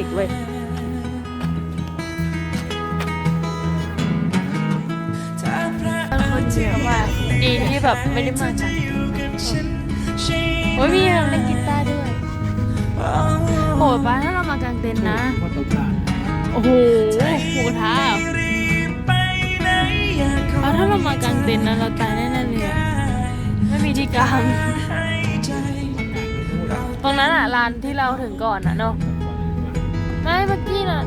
สิกเว้ยคนเยอะมากดีที่แบบไม่ได้มาจากโอ้ยมีเล่นกีตาร์ด้วยโหป้าถ้าเรามากางเต็นท์นะว่าต้องการโอ้โหหมูกระทะเอาถ้าเรามากางเต็นท์นะเราตายแน่ๆเลยอะไม่มีที่กางตรงนั้นอะลานที่เราถึงก่อนอะเนาะ ไม่เมื่อกี้น่ะ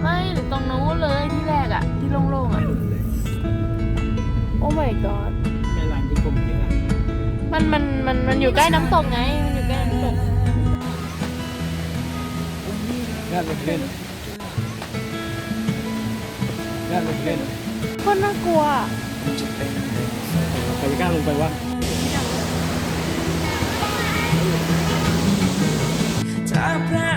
ไม่หรือตรงนู้นเลยที่แรกอะที่โล่งๆอะโอ้ my god แม่ร้านที่กลมเยอะมันมันมันมันอยู่ใกล้น้ำตกไง มันอยู่ใกล้น้ำตกญาติเล่นญาติเล่นโคนน่ากลัวอะใครจะกล้าลงไปวะถ้าพระ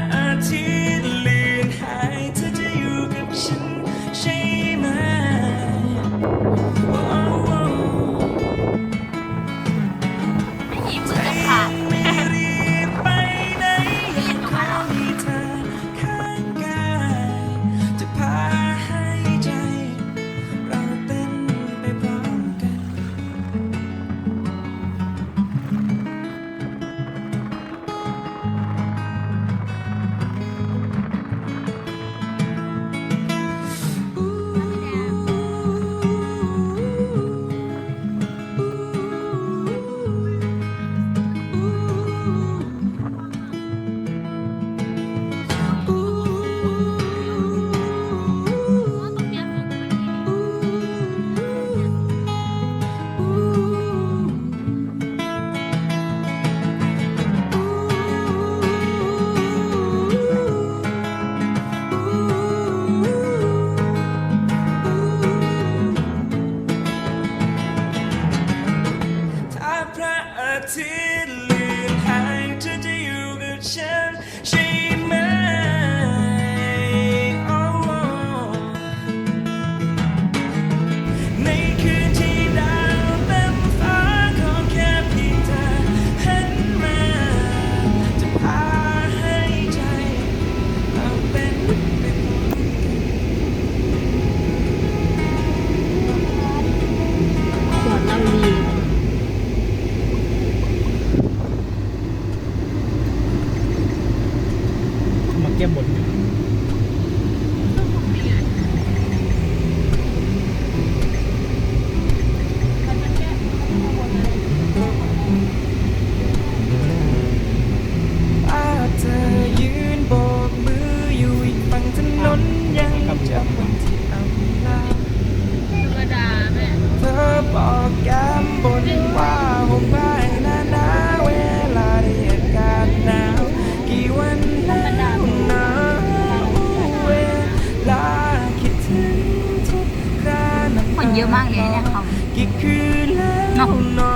กี่คืนแล้วเนา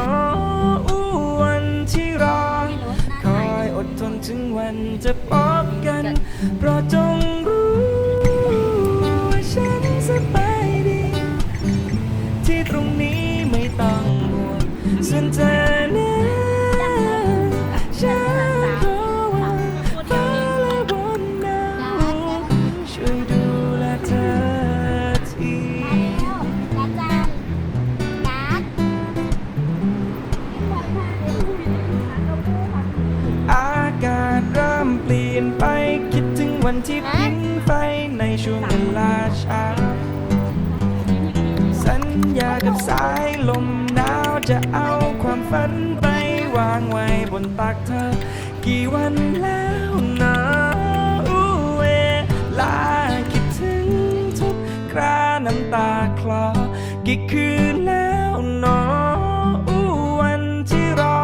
ะอู้วันที่รอคอยอดทนถึงวันจะพบกันเพราะจง วันที่พิงไฟในช่วงเวลาเช้าสัญญากับสายลมหนาวจะเอาความฝันไปวางไว้บนตักเธอ กี่วันแล้วนะอู้เวลาคิดถึงทุกคราน้ำตาคลอ กี่คืนแล้วเนออู้วันที่รอ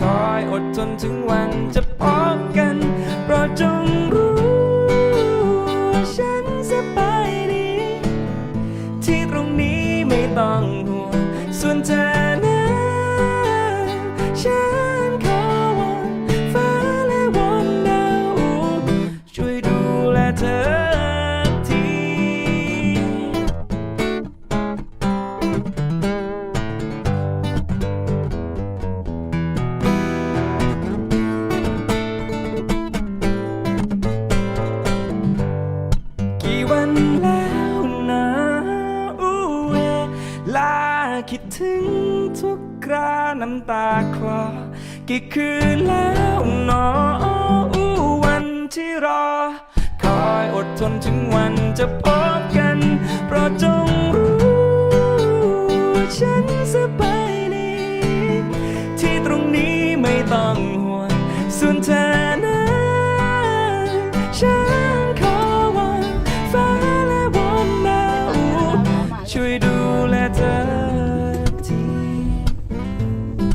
คอยอดทนถึงวันจะพบกันโปรดจงรู้ คิดถึงทุกคราน้ำตาคลอกี่คืนแล้วหนออู้วันที่รอ คอยอดทนถึงวันจะพบกันโปรดจงรู้ ฉันสบายดีที่ตรงนี้ไม่ต้องห่วงส่วนเธอ